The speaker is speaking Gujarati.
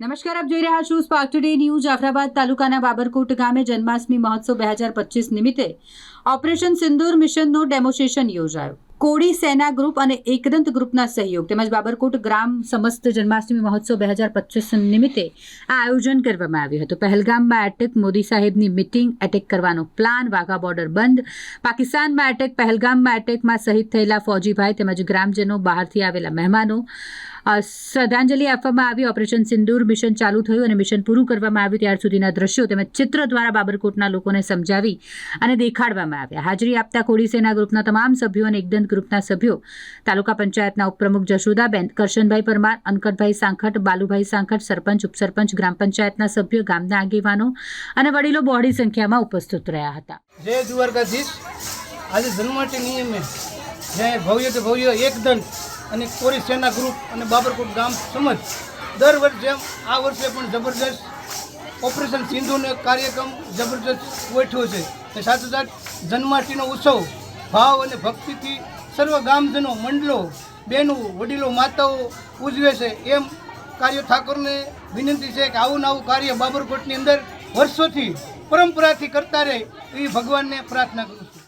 નમસ્કાર, આપ જોઈ રહ્યા છો સ્પાર્ક ટુડે ન્યૂઝ જાફરાબાદ તાલુકાના બાબરકોટ ગામે જન્માષ્ટમી મહોત્સવ બે હજાર પચીસ નિમિત્તે ઓપરેશન સિંદૂર મિશનનું ડેમોસ્ટ્રેશન યોજાયું. કોડી સેના ગ્રુપ અને એકદંત ગ્રુપના સહયોગ તેમજ બાબરકોટ ગ્રામ સમસ્ત જન્માષ્ટમી મહોત્સવ બે હજાર પચીસ નિમિત્તે આ આયોજન કરવામાં આવ્યું હતું. પહેલગામમાં એટેક મોદી સાહેબની મિટિંગ એટેક કરવાનો પ્લાન વાઘા બોર્ડર બંધ. પાકિસ્તાનમાં એટેક પહેલગામમાં એટેકમાં શહીદ થયેલા ફૌજીભાઈ તેમજ ગ્રામજનો બહારથી આવેલા મહેમાનો શ્રદ્ધાંજલિ આપવામાં આવી. ઓપરેશન સિંદૂર મિશન ચાલુ થયું અને મિશન પૂરું કરવામાં આવ્યું. ત્યાર સુધીના દ્રશ્યો તેમજ ચિત્ર દ્વારા બાબરકોટના લોકોને સમજાવી અને દેખાડવામાં આવ્યા. હાજરી આપતા કોળી સેના ગ્રુપના તમામ સભ્યો અને એકદંત ગ્રુપના સભ્યો તાલુકા પંચાયતના ઉપપ્રમુખ જશોદાબેન, કરશનભાઈ પરમાર અંકટભાઈ સાંખટ, બાલુભાઈ સાંખટ, સરપંચ, ઉપસરપંચ, ગ્રામ પંચાયતના સભ્યો, ગામના આગેવાનો અને વડીલો બહોળી સંખ્યામાં ઉપસ્થિત રહ્યા હતા. જય દ્વારકાધીશ. આજે જન્માષ્ટમી નિયમે જય ભવ્ય ભવ્ય એકદંત. અને કોરી સેના ગ્રુપ અને બાબરકોટ ગામ સમજ દર વર્ષે જેમ આ વર્ષે પણ જબરદસ્ત ઓપરેશન સિંધુનો કાર્યક્રમ જબરદસ્ત ગોઠવ્યો છે. અને સાથોસાથ જન્માષ્ટમીનો ઉત્સવ, ભાવ અને ભક્તિથી સર્વ ગામજનો, મંડળો બહેનો વડીલો, માતાઓ ઉજવે છે. એમ કાર્ય ઠાકોરને વિનંતી છે કે આવું નવું કાર્ય બાબરકોટની અંદર વર્ષોથી પરંપરાથી કરતા રહે એવી ભગવાનને પ્રાર્થના કરું છું.